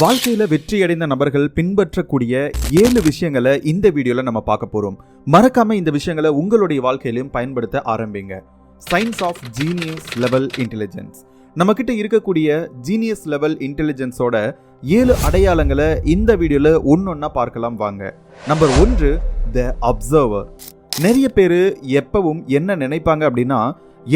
வாழ்க்கையில வெற்றி அடைந்த நபர்கள் பின்பற்றக்கூடிய ஏழு விஷயங்களை இந்த வீடியோல நம்ம பார்க்க போறோம். மறக்காம இந்த விஷயங்களை உங்களுடைய வாழ்க்கையிலும் பயன்படுத்த ஆரம்பிங்க. Science of genius level intelligence நம்ம கிட்ட இருக்கக்கூடிய ஜீனியஸ் லெவல் இன்டெலிஜென்ஸோட ஏழு அடையாளங்களை இந்த வீடியோல ஒன்னொன்னா பார்க்கலாம் வாங்க. நம்பர் ஒன்று த அப்சர்வர் நிறைய பேர் எப்பவும் என்ன நினைப்பாங்க அப்படின்னா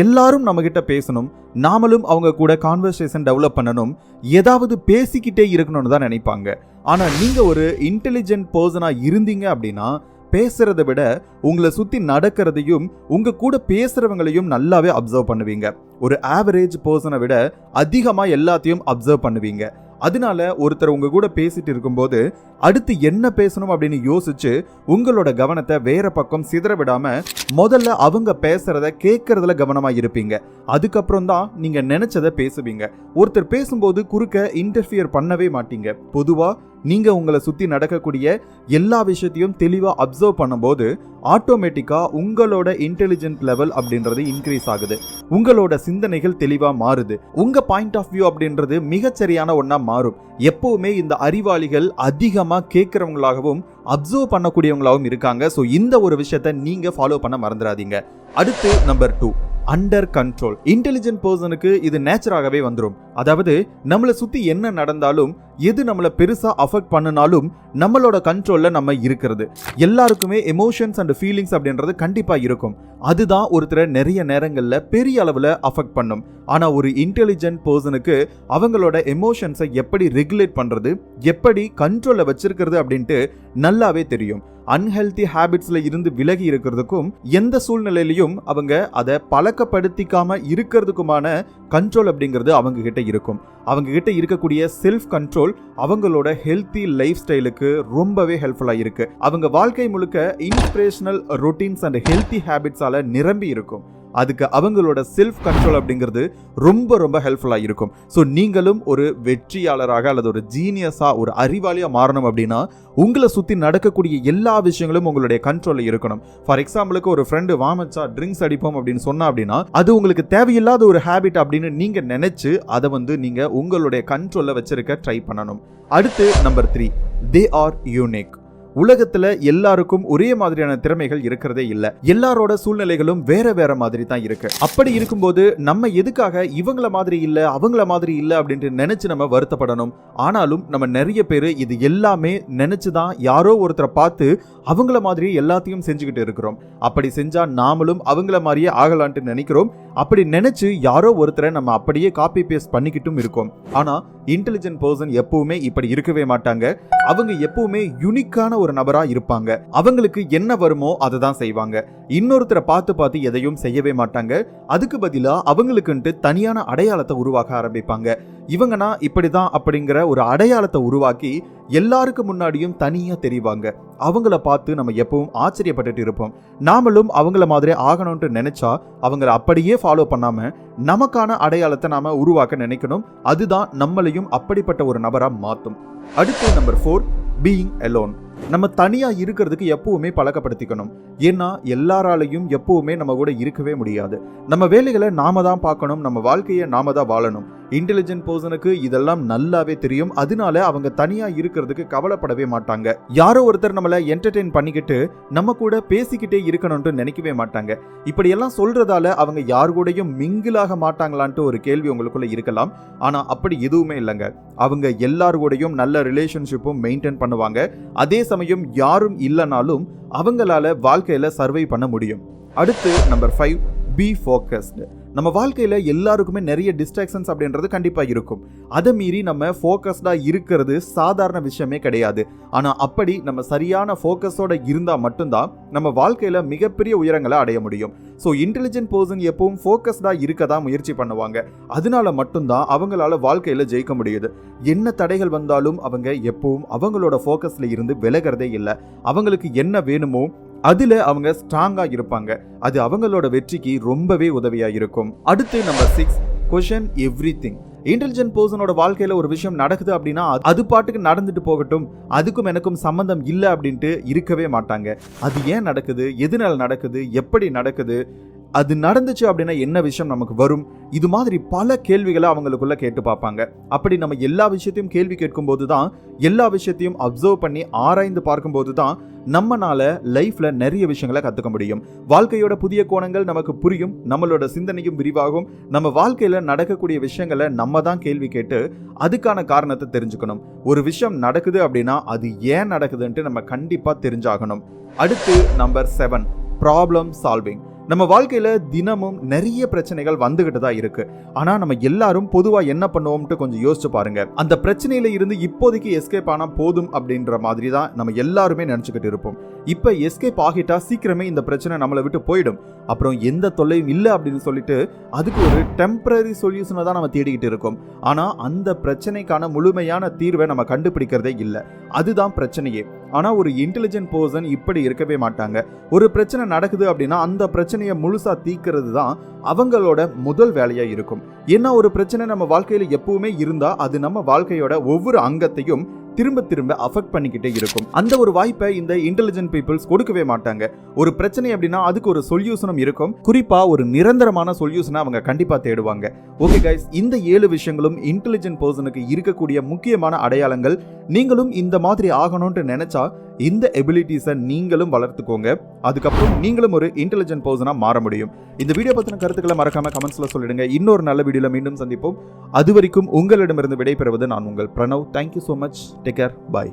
எல்லாரும் நம்மக்கிட்ட பேசணும் நாமளும் அவங்க கூட கான்வர்சேஷன் டெவலப் பண்ணணும் ஏதாவது பேசிக்கிட்டே இருக்கணும்னு தான் நினைப்பாங்க. ஆனால் நீங்கள் ஒரு இன்டெலிஜென்ட் பர்சனாக இருந்தீங்க அப்படின்னா பேசுறதை விட உங்களை சுற்றி நடக்கிறதையும் உங்கள் கூட பேசுகிறவங்களையும் நல்லாவே அப்சர்வ் பண்ணுவீங்க. ஒரு ஆவரேஜ் பர்சனை விட அதிகமாக எல்லாத்தையும் அப்சர்வ் பண்ணுவீங்க. அதனால ஒருத்தர் உங்கள் கூட பேசிட்டு இருக்கும்போது அடுத்து என்ன பேசணும் அப்படின்னு யோசிச்சு உங்களோட கவனத்தை வேற பக்கம் சிதற விடாம முதல்ல அவங்க பேசுறத கேட்கறதுல கவனமா இருப்பீங்க. அதுக்கப்புறம் தான் நீங்க நினைச்சதை பேசுவீங்க. ஒருத்தர் பேசும்போது குறுக்க இன்டர்ஃபியர் பண்ணவே மாட்டீங்க. பொதுவா நீங்க உங்களை சுத்தி நடக்கக்கூடிய எல்லா விஷயத்தையும் தெளிவா அப்சர்வ் பண்ணும்போது ஆட்டோமேட்டிக்கா உங்களோட இன்டெலிஜென்ட் லெவல் அப்படின்றது இன்க்ரீஸ் ஆகுது. உங்களோட சிந்தனைகள் தெளிவா மாறுது. உங்க பாயிண்ட் ஆஃப் வியூ அப்படின்றது மிகச்சரியான ஒன்னா மாறும். எப்பவுமே இந்த அறிவாளிகள் அதிகமா கேட்கறவங்களாகவும் அப்சர்வ் பண்ணக்கூடியவங்களாகவும் இருக்காங்க. ஸோ இந்த ஒரு விஷயத்த நீங்க ஃபாலோ பண்ண மறந்துடாதீங்க. அடுத்து number two under control intelligent பர்சனுக்கு இது நேச்சராகவே வந்துடும் அதாவது நம்மளை சுத்தி என்ன நடந்தாலும் எது நம்மளை பெருசா அஃபெக்ட் பண்ணினாலும் நம்மளோட கண்ட்ரோல்ல நம்ம இருக்கிறது. எல்லாருக்குமே எமோஷன்ஸ் அண்ட் ஃபீலிங்ஸ் அப்படின்றது கண்டிப்பா இருக்கும். அதுதான் ஒருத்தரை நிறைய நேரங்கள்ல பெரிய அளவுல அஃபெக்ட் பண்ணும். ஆனா ஒரு இன்டெலிஜென்ட் பர்சனுக்கு அவங்களோட எமோஷன்ஸை எப்படி ரெகுலேட் பண்றது எப்படி கண்ட்ரோல்ல வச்சிருக்கிறது அப்படின்ட்டு நல்லாவே தெரியும். அன்ஹெல்தி ஹேபிட்ஸ்ல இருந்து விலகி இருக்கிறதுக்கும் எந்த சூழ்நிலையிலையும் அவங்க அதை பழக்கப்படுத்திக்காம இருக்கிறதுக்குமான கண்ட்ரோல் அப்படிங்கிறது அவங்க கிட்ட இருக்கும். அவங்க கிட்ட இருக்கக்கூடிய செல்ஃப் கண்ட்ரோல் அவங்களோட ஹெல்த்தி லைஃப் ஸ்டைலுக்கு ரொம்பவே ஹெல்ப்ஃபுல்லாக இருக்கு. அவங்க வாழ்க்கை முழுக்க இன்ஸ்பிரேஷனல் ரொட்டீன்ஸ் அண்ட் ஹெல்த்தி ஹேபிட்ஸால நிரம்பி இருக்கும். அதுக்கு அவங்களோட செல்ஃப் கண்ட்ரோல் அப்படிங்கிறது ரொம்ப ரொம்ப ஹெல்ப்ஃபுல்லாக இருக்கும் ஸோ நீங்களும் ஒரு வெற்றியாளராக அல்லது ஒரு ஜீனியஸாக ஒரு அறிவாளியாக மாறணும் அப்படின்னா உங்களை சுற்றி நடக்கக்கூடிய எல்லா விஷயங்களும் உங்களுடைய கண்ட்ரோலில் இருக்கணும். ஃபார் எக்ஸாம்பிளுக்கு ஒரு ஃப்ரெண்டு வாமச்சா ட்ரிங்க்ஸ் அடிப்போம் அப்படின்னு சொன்னா அப்படின்னா அது உங்களுக்கு தேவையில்லாத ஒரு ஹேபிட் அப்படின்னு நீங்கள் நினச்சி அதை வந்து நீங்கள் உங்களுடைய கண்ட்ரோலில் வச்சிருக்க ட்ரை பண்ணணும். அடுத்து number three they are unique உலகத்துல எல்லாருக்கும் ஒரே மாதிரியான திறமைகள் இருக்கிறதே இல்ல. எல்லாரோட சூழ்நிலைகளும் வேற வேற மாதிரி தான் இருக்கு. அப்படி இருக்கும்போது நம்ம எதுக்காக இவங்கள மாதிரி இல்ல அவங்கள மாதிரி இல்ல அப்படின்ட்டு நினைச்சு நம்ம வருத்தப்படணும். ஆனாலும் நம்ம நிறைய பேர் இது எல்லாமே நினைச்சுதான் யாரோ ஒருத்தரை பார்த்து அவங்கள மாதிரி எல்லாத்தையும் செஞ்சுக்கிட்டு இருக்கிறோம். அப்படி செஞ்சா நாமளும் அவங்கள மாதிரியே ஆகலான்ட்டு நினைக்கிறோம். அப்படி நினைச்சு யாரோ ஒருத்தரை நம்ம அப்படியே காப்பி பேஸ்ட் பண்ணிக்கிட்டும் இருக்கோம். ஆனா இன்டெலிஜென்ட் பர்சன் எப்பவுமே இப்படி இருக்கவே மாட்டாங்க. அவங்க எப்பவுமே யுனிக்கான ஒரு நபரா இருப்பாங்க. அவங்களுக்கு என்ன வருமோ அதை தான் செய்வாங்க. இன்னொருத்தரை பார்த்து பார்த்து எதையும் செய்யவே மாட்டாங்க. அதுக்கு பதிலாக அவங்களுக்குன்ட்டு தனியான அடையாளத்தை உருவாக்க ஆரம்பிப்பாங்க. இவங்கன்னா இப்படிதான் அப்படிங்கிற ஒரு அடையாளத்தை உருவாக்கி எல்லாருக்கு முன்னாடியும் தனியாக தெரிவாங்க. அவங்கள பார்த்து நம்ம எப்பவும் ஆச்சரியப்பட்டுட்டு இருப்போம். நாமளும் அவங்கள மாதிரி ஆகணும்னு நினைச்சா அவங்கள அப்படியே ஃபாலோ பண்ணாம நமக்கான அடையாளத்தை நாம உருவாக்க நினைக்கணும். அதுதான் நம்மளையும் அப்படிப்பட்ட ஒரு நபராக மாற்றும் அடுத்து நம்பர் ஃபோர் பீயிங் அலோன் நம்ம தனியாக இருக்கிறதுக்கு எப்பவுமே பழக்கப்படுத்திக்கணும். ஏன்னா எல்லாராலையும் எப்பவுமே நம்ம கூட இருக்கவே முடியாது. நம்ம வேலைகளை நாம தான் பார்க்கணும். நம்ம வாழ்க்கையை நாம தான் வாழணும். இன்டெலிஜென்ட் பர்சனுக்கு இதெல்லாம் நல்லாவே தெரியும். அதனால அவங்க தனியா இருக்கிறதுக்கு கவலைப்படவே மாட்டாங்க. யாரோ ஒருத்தர் நம்மள என்டர்டெயின் பண்ணிக்கிட்டு நம்ம கூட பேசிக்கிட்டே இருக்கணும்னு நினைக்கவே மாட்டாங்க. இப்படியெல்லாம் சொல்றதால அவங்க யார் கூடயும் மிங்கிலாக மாட்டாங்களான்ட்டு ஒரு கேள்வி உங்களுக்குள்ள இருக்கலாம். ஆனா அப்படி எதுவுமே இல்லைங்க. அவங்க எல்லார் கூடயும் நல்ல ரிலேஷன்ஷிப்பும் மெயின்டைன் பண்ணுவாங்க. அதே சமயம் யாரும் இல்லைனாலும் அவங்களால வாழ்க்கையில சர்வை பண்ண முடியும். அடுத்து நம்பர் ஃபைவ் பி ஃபோக்கஸ்டு நம்ம வாழ்க்கையில் எல்லாருக்குமே நிறைய டிஸ்ட்ராக்ஷன்ஸ் அப்படின்றது கண்டிப்பாக இருக்கும். அதை மீறி நம்ம ஃபோக்கஸ்டாக இருக்கிறது சாதாரண விஷயமே கிடையாது. ஆனால் அப்படி நம்ம சரியான ஃபோக்கஸோட இருந்தால் மட்டும்தான் நம்ம வாழ்க்கையில் மிகப்பெரிய உயரங்களை அடைய முடியும். ஸோ இன்டெலிஜென்ட் பர்சன் எப்பவும் ஃபோக்கஸ்டாக இருக்க தான் முயற்சி பண்ணுவாங்க. அதனால மட்டும்தான் அவங்களால வாழ்க்கையில் ஜெயிக்க முடியுது. என்ன தடைகள் வந்தாலும் அவங்க எப்பவும் அவங்களோட ஃபோக்கஸில் இருந்து விலகிறதே இல்லை. அவங்களுக்கு என்ன வேணுமோ அதுல அவங்க ஸ்ட்ராங்கா இருப்பாங்க. அது அவங்களோட வெற்றிக்கு ரொம்பவே உதவியா இருக்கும். அடுத்து number six question everything intelligent பர்சனோட வாழ்க்கையில ஒரு விஷயம் நடக்குது அப்படின்னா அது- பாட்டுக்கு நடந்துட்டு போகட்டும். அதுக்கும் எனக்கும் சம்பந்தம் இல்லை அப்படின்ட்டு இருக்கவே மாட்டாங்க. அது ஏன் நடக்குது? எதுனால நடக்குது? எப்படி நடக்குது? அது நடந்துச்சு அப்படின்னா என்ன விஷயம் நமக்கு வரும்? இது மாதிரி பல கேள்விகளை அவங்களுக்குள்ள கேட்டு பார்ப்பாங்க. அப்படி நம்ம எல்லா விஷயத்தையும் கேள்வி கேட்கும்போது தான் எல்லா விஷயத்தையும் அப்சர்வ் பண்ணி ஆராய்ந்து பார்க்கும்போது தான் நம்மனால லைஃப்ல நிறைய விஷயங்களை கத்துக்க முடியும். வாழ்க்கையோட புதிய கோணங்கள் நமக்கு புரியும் நம்மளோட சிந்தனையும் விரிவாகும் நம்ம வாழ்க்கையில நடக்கக்கூடிய விஷயங்களை நம்ம தான் கேள்வி கேட்டு அதுக்கான காரணத்தை தெரிஞ்சுக்கணும். ஒரு விஷயம் நடக்குது அப்படின்னா அது ஏன் நடக்குதுன்ட்டு நம்ம கண்டிப்பா தெரிஞ்சாகணும். அடுத்து நம்பர் செவன் ப்ராப்ளம் சால்விங் நம்ம வாழ்க்கையில் தினமும் நிறைய பிரச்சனைகள் வந்துகிட்டு தான் இருக்கு. ஆனால் நம்ம எல்லாரும் பொதுவாக என்ன பண்ணுவோம்ட்டு கொஞ்சம் யோசிச்சு பாருங்க. அந்த பிரச்சனையில இருந்து இப்போதைக்கு எஸ்கேப் ஆனால் போதும் அப்படின்ற மாதிரி தான் நம்ம எல்லாருமே நினச்சிக்கிட்டு இருப்போம். இப்போ எஸ்கேப் ஆகிட்டா சீக்கிரமே இந்த பிரச்சனை நம்மளை விட்டு போயிடும். அப்புறம் எந்த தொல்லையும் இல்லை அப்படின்னு சொல்லிட்டு அதுக்கு ஒரு டெம்பரரி சொல்யூஷனை தான் நம்ம தேடிக்கிட்டு இருக்கோம். ஆனால் அந்த பிரச்சனைக்கான முழுமையான தீர்வை நம்ம கண்டுபிடிக்கிறதே இல்லை. அதுதான் பிரச்சனையே. ஆனால் ஒரு இன்டெலிஜென்ட் பர்சன் இப்படி இருக்கவே மாட்டாங்க. ஒரு பிரச்சனை நடக்குது அப்படின்னா அந்த பிரச்சனையை முழுசாக தீக்கிறது தான் அவங்களோட முதல் வேலையாக இருக்கும். ஏன்னா ஒரு பிரச்சனை நம்ம வாழ்க்கையில் எப்பவுமே இருந்தால் அது நம்ம வாழ்க்கையோட ஒவ்வொரு அங்கத்தையும் திரும்ப திரும்ப அஃபெக்ட் பண்ணிக்கிட்டே இருக்கும். அந்த ஒரு வாய்ப்பை இந்த இன்டெலிஜென்ட் பீப்புள்ஸ் கொடுக்கவே மாட்டாங்க. ஒரு பிரச்சனை அப்படின்னா அதுக்கு ஒரு சொல்யூஷனும் இருக்கும். குறிப்பா ஒரு நிரந்தரமான சொல்யூஷனை அவங்க கண்டிப்பா தேடுவாங்க. ஓகே கைஸ் இந்த ஏழு விஷயங்களும் இன்டெலிஜென்ட் பர்சனுக்கு இருக்கக்கூடிய முக்கியமான அடையாளங்கள். நீங்களும் இந்த மாதிரி ஆகணும்னு நினைச்சா இந்த எபிலிட்டிஸை நீங்களும் வளர்த்துக்கோங்க. அதுக்கப்புறம் நீங்களும் ஒரு இன்டெலிஜென்ட் பர்சனாக மாற முடியும். இந்த வீடியோ பற்றின கருத்துக்களை மறக்காம கமெண்ட்ஸில் சொல்லிடுங்க. இன்னொரு நல்ல வீடியோவில் மீண்டும் சந்திப்போம். அது வரைக்கும் உங்களிடமிருந்து விடைபெறுவது நான் உங்கள் Pranav. Thank you so much Take care. Bye.